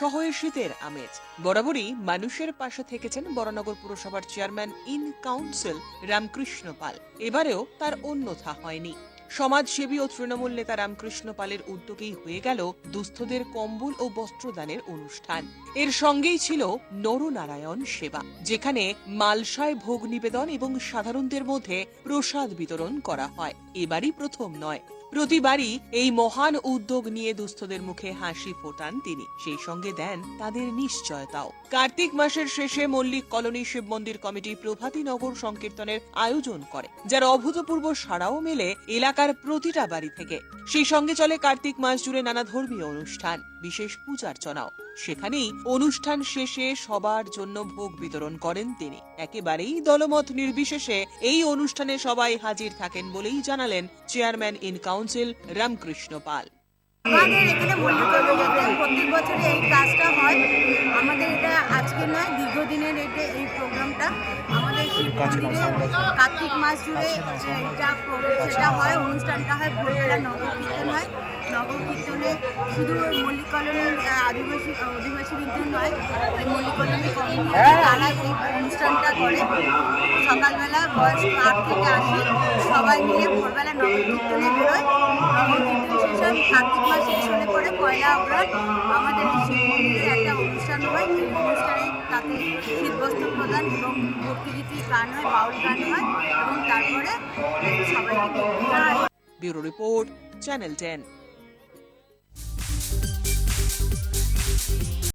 শহরে শীতের আমেজ। বরাবরই মানুষের পাশে থেকেছেন বরানগর পুরসভার chairman in council Ramakrishna Pal. এবারেও তার অন্যথা হয়নি। সমাজসেবী ও তৃণমূল নেতা রামকৃষ্ণ পালের উদ্যোগেই হয়ে গেল দুস্থদের কম্বল ও বস্ত্রদানের অনুষ্ঠান। এর সঙ্গেই ছিল নরনারায়ণ সেবা, যেখানে মালসায় ভোগ নিবেদন এবং সাধারণদের মধ্যে প্রসাদ বিতরণ করা হয়। এবারই প্রথম নয়। প্রতিবারই এই মহান উদ্যোগ নিয়ে দুস্থদের মুখে হাসি ফোটান তিনি। সেই সঙ্গে দেন তাদের নিশ্চয়তাও। কার্তিক মাসের শেষে মল্লিক কলোনি শিব মন্দির কমিটি প্রভাতী নগর সংকীর্তনের আয়োজন করে, যার অভূতপূর্ব সাড়াও মেলে এলাকার প্রতিটা বাড়ি থেকে। সেই সঙ্গে চলে কার্তিক মাস জুড়ে নানা ধর্মীয় অনুষ্ঠান, বিশেষ পূজার্চনাও। সেখানেই অনুষ্ঠান শেষে সবার জন্য ভোগ বিতরণ করেন তিনি। একেবারেই দলমত নির্বিশেষে এই অনুষ্ঠানে সবাই হাজির থাকেন বলেই জানালেন chairman in council Ramakrishna Pal. আমাদের এখানে বছরই এই কাজটা হয়। আমাদের এটা আজকে নয় দীর্ঘদিনের এটা এই প্রোগ্রামটা। আমাদের কার্তিক মাস জুড়ে এটা সেটা হয়। অনুষ্ঠানটা হয় ভোরবেলা নগর হয়। নগর শুধু মল্লিক কলোনির আদিবাসী অধিবাসী বিদ্যুৎ নয় মল্লিক কলোনির তারা এই অনুষ্ঠানটা করে। সকালবেলা বয়স্ক আট থেকে আশি সবাই মিলে ভোরবেলা নগর কীর্তনে বেরোয়। কার্তিক মাসে হলে পরে পয়লা অগ্রহণ আমাদের শিব মন্দিরে একটা অনুষ্ঠান হয়। এই অনুষ্ঠানে তাতে শীতবস্ত্র প্রদান এবং ভক্তিগীতি গান হয়, বাউল গান হয় এবং তারপরে সবাইকে ব্যুরো রিপোর্ট, চ্যানেল টেন।